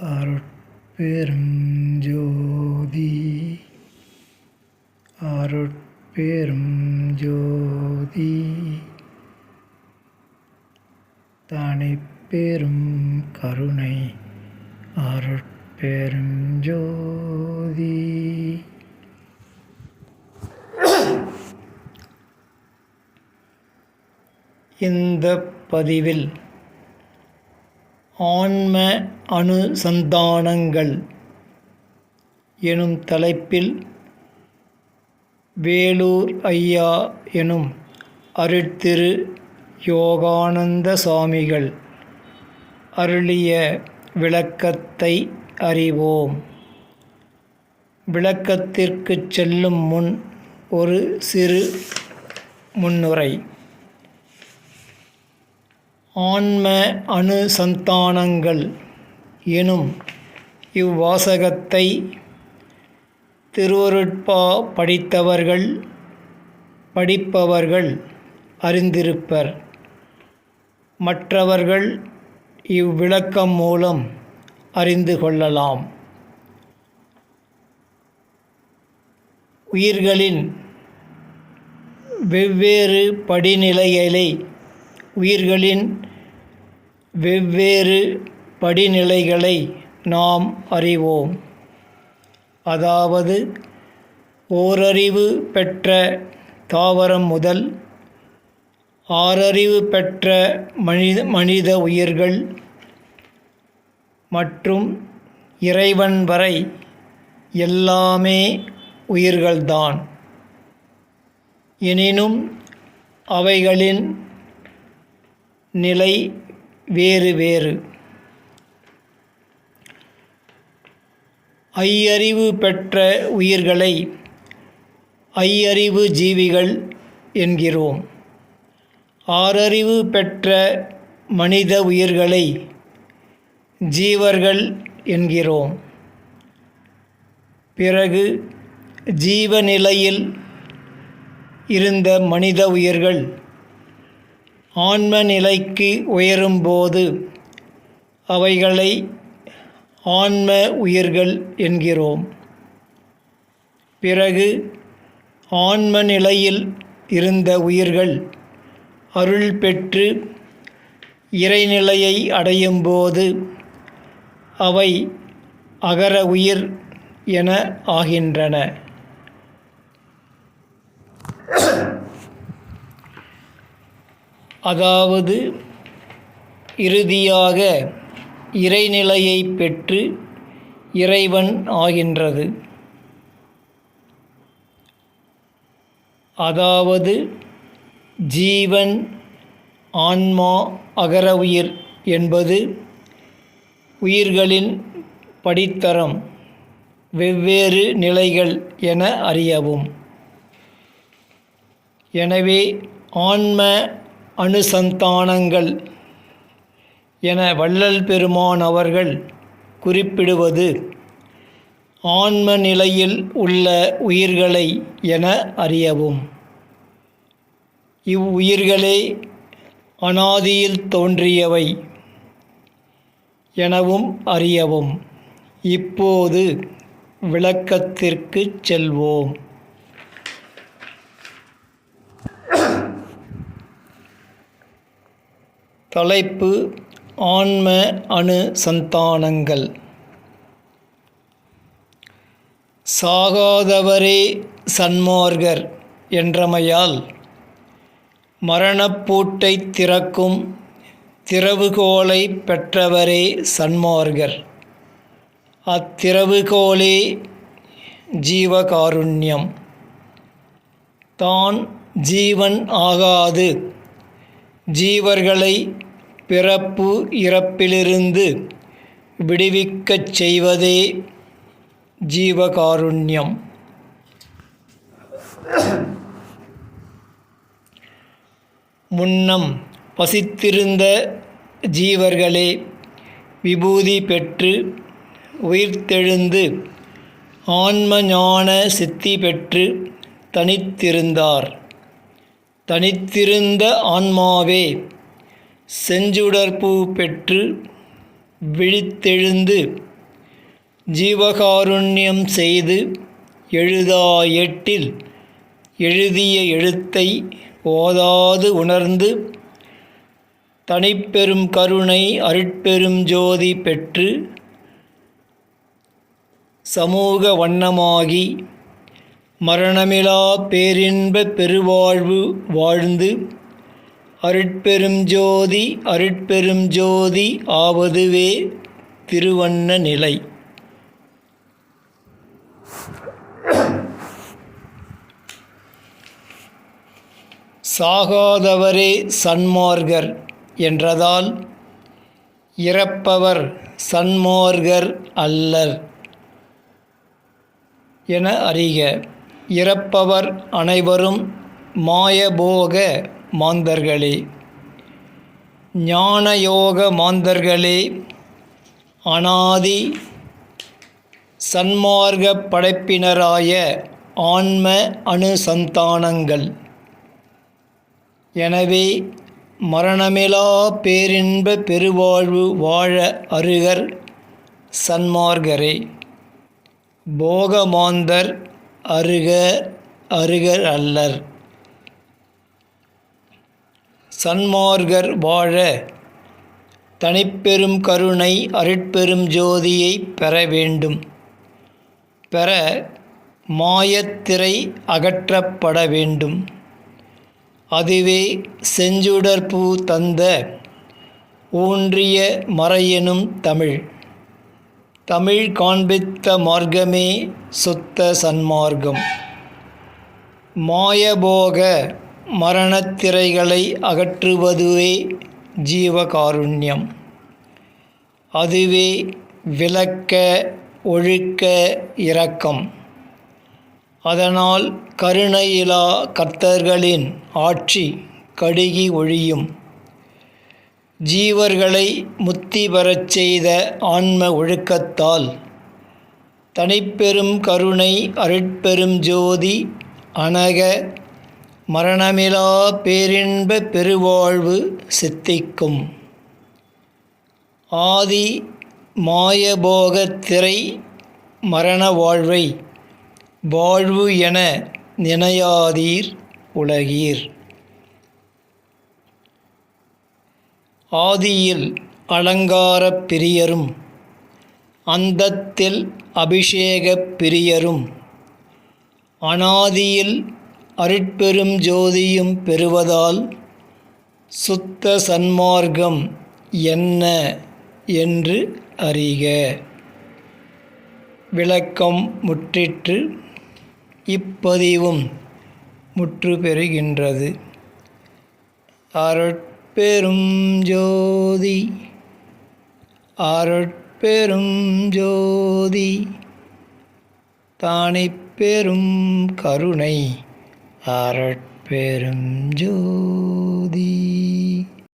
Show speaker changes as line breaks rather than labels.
அருட்பெரும் ஜோதி அருட்பெரும் ஜோதி தனிப்பெரும் கருணை அருட்பெரும் ஜோதி இந்த பதிவில் ஆன்ம அனுசந்தானங்கள் எனும் தலைப்பில் வேலூர் ஐயா எனும் அருட்திரு யோகானந்த சுவாமிகள் அருளிய விளக்கத்தை அறிவோம். விளக்கத்திற்கு செல்லும் முன் ஒரு சிறு முன்னுரை. ஆன்ம அனுசந்தானங்கள் எனும் இவ்வாசகத்தை திருவருட்பா படித்தவர்கள் படிப்பவர்கள் அறிந்திருப்பர். மற்றவர்கள் இவ்விளக்கம் மூலம் அறிந்து கொள்ளலாம். உயிர்களின் வெவ்வேறு படிநிலைகளை உயிர்களின் வெவ்வேறு படிநிலைகளை நாம் அறிவோம். அதாவது ஓரறிவு பெற்ற தாவரம் முதல் ஆறறிவு பெற்ற மனித மனித உயிர்கள் மற்றும் இறைவன் வரை எல்லாமே உயிர்கள்தான். எனினும் அவைகளின் நிலை வேறு வேறு. ஐயறிவு பெற்ற உயிர்களை ஐயறிவு ஜீவிகள் என்கிறோம். ஆறறிவு பெற்ற மனித உயிர்களை ஜீவர்கள் என்கிறோம். பிறகு ஜீவநிலையில் இருந்த மனித உயிர்கள் ஆன்ம நிலைக்கு உயரும்போது அவைகளை ஆன்ம உயிர்கள் என்கிறோம். பிறகு ஆன்ம நிலையில் இருந்த உயிர்கள் அருள் பெற்று இறைநிலையை அடையும்போது அவை அகர உயிர் என ஆகின்றன. அதாவது இறுதியாக இறைநிலையை பெற்று இறைவன் ஆகின்றது. அதாவது ஜீவன் ஆன்மா அகர உயிர் என்பது உயிர்களின் படித்தரம் வெவ்வேறு நிலைகள் என அறியவும். எனவே ஆன்ம அனுசந்தானங்கள் என வள்ளல் பெருமான் அவர்கள் குறிப்பிடுவது ஆன்ம நிலையில் உள்ள உயிர்களை என அறியவும். இவ்வுயிர்களே அனாதியில் தோன்றியவை எனவும் அறியவும். இப்போது விளக்கத்திற்கு செல்வோம். தலைப்பு ஆன்ம அணு சந்தானங்கள் சாகாதவரே சன்மார்கர் என்றமையால் மரணப்பூட்டை திறக்கும் திறவுகோலை பெற்றவரே சன்மார்கர். அத்திறவுகோலே ஜீவகாருண்யம். தான் ஜீவன் ஆகாது. ஜீவர்களை பிறப்பு இறப்பிலிருந்து விடுவிக்கச் செய்வதே ஜீவகாருண்யம். முன்னம் பசித்திருந்த ஜீவர்களே விபூதி பெற்று உயிர்த்தெழுந்து ஆன்ம ஞான சித்தி பெற்று தனித்திருந்தார். தனித்திருந்த ஆன்மாவே செஞ்சுடற்பூ பெற்று விழித்தெழுந்து ஜீவகாருண்யம் செய்து எழுதா எட்டில் எழுதிய எழுத்தை ஓதாது உணர்ந்து தனிப்பெரும் கருணை அருட்பெரும் ஜோதி பெற்று சமூக வண்ணமாகி மரணமிலா பேரின்ப பெருவாழ்வு வாழ்ந்து அருட்பெரும் ஜோதி அருட்பெரும் ஜோதி ஆவதுவே திருவண்ண நிலை. சாகாதவரே சன்மார்கர் என்றதால் இறப்பவர் சன்மார்கர் அல்லர் என அறிக. இறப்பவர் அனைவரும் மாயபோக மாந்தர்களே. ஞானயோக மாந்தர்களே அனாதி சன்மார்க்க படைப்பினராய ஆன்ம அணுசந்தானங்கள் எனவே மரணமிலா பேரின்ப பெருவாழ்வு வாழ அருகர் சன்மார்கரே போகமாந்தர் அருக அருகர் அல்லர். சன்மார்கர் வாழ தனிப்பெரும் கருணை அருட்பெரும் ஜோதியை பெற வேண்டும். பெற மாயத்திரை அகற்றப்பட வேண்டும். அதுவே செஞ்சுடர்பூ தந்த ஊன்றிய மறையெனும் தமிழ். தமிழ் காண்பித்த மார்க்கமே சுத்த சன்மார்க்கம். மாயபோக மரணத்திரைகளை அகற்றுவதுவே ஜீவகாருண்யம். அதுவே விளக்க ஒழுக்க இரக்கம். அதனால் கருணையிலா கர்த்தர்களின் ஆட்சி கடுகி ஒழியும். ஜீவர்களை முத்தி பெறச் செய்த ஆன்ம ஒழுக்கத்தால் தனிப்பெரும் கருணை அருட்பெரும் ஜோதி அனக மரணமிலா பேரின்ப பெருவாழ்வு சித்திக்கும். ஆதி மாயபோகத்திரை மரண வாழ்வை வாழ்வு என நினையாதீர் உலகீர். ஆதியில் அலங்காரப் பிரியரும் அந்தத்தில் அபிஷேகப் பிரியரும் அனாதியில் அருட்பெரும் ஜோதியும் பெறுவதால் சுத்த சன்மார்க்கம் என்ன என்று அறிக. விளக்கம் முற்றிற்று இப்பதிவும் முற்று பெறுகின்றது அருட்பெரும் ஜோதி. அருட்பெரும் ஜோதி. தானிப்பெரும் கருணை. அருட்பெரும் ஜோதி.